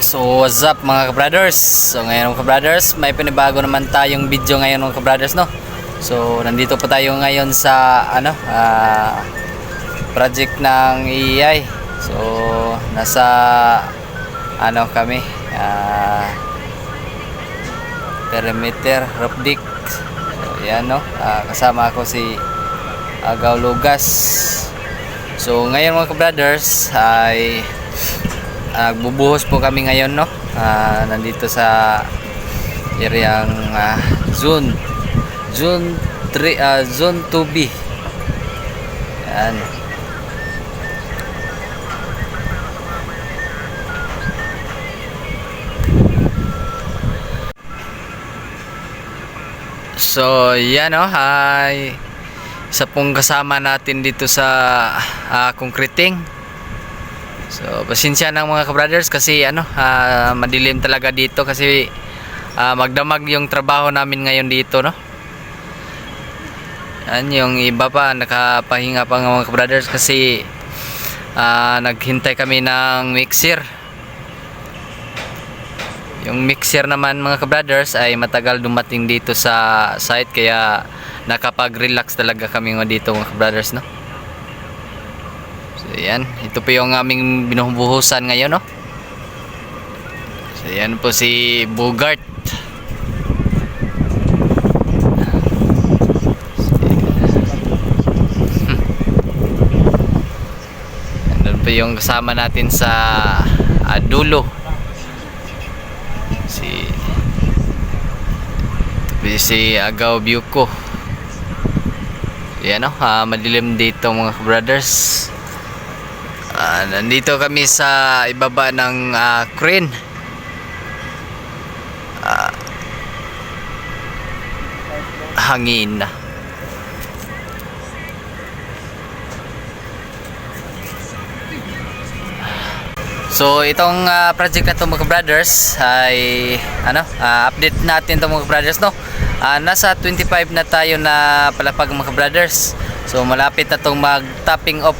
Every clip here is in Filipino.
So what's up mga kabrothers? So ngayon mga kabrothers, may panibago naman tayong video ngayon mga kabrothers no? So nandito pa tayo ngayon sa ano, ah, project ng EI. So nasa ano kami, ah, perimeter Rupdik. So yan no, Ah, kasama ako si Agaw Lugas. So ngayon mga kabrothers ay nagbubuhos po kami ngayon no? Ah, nandito sa areang ah, zone. Zone 3 ah, zone 2B yan So, yan no, ay isa pong kasama natin dito sa ah, concreting. So, pasensya ng mga kabrothers kasi ano, ah, madilim talaga dito kasi ah, magdamag yung trabaho namin ngayon dito, no? Yan, yung iba pa nakapahinga pa ng mga kabrothers kasi ah, naghintay kami ng mixer. Yung mixer naman mga kabrothers ay matagal dumating dito sa site kaya nakapag-relax talaga kami dito mga kabrothers, no? So yan, ito po yung aming binubuhusan ngayon no. So yan po si Bugart. Nandun po yung kasama natin sa ah, dulo. Si si Agaw Biuko. Yan no, ah, madilim dito mga brothers. Ah, nandito kami sa ibaba ng ah, crane. Ah, hangin. So itong ah, project na to mga brothers ay ano, ah, update natin to mga brothers no. Ah, nasa 25 na tayo na palapag mga brothers. So malapit na tong mag-topping off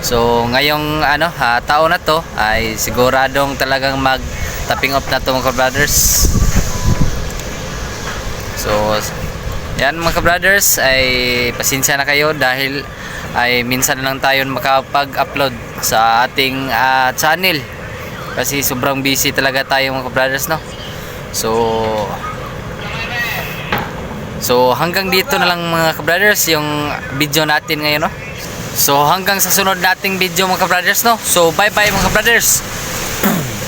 So ngayong ano ha, taon na to ay siguradong talagang mag topping off na to mga brothers. So yan mga brothers ay pasensya na kayo dahil ay minsan lang tayo makapag-upload sa ating ah, channel kasi sobrang busy talaga tayo mga brothers no. So So hanggang dito na lang mga brothers yung video natin ngayon no. So hanggang sa sunod nating video mga brothers no. So bye bye mga brothers.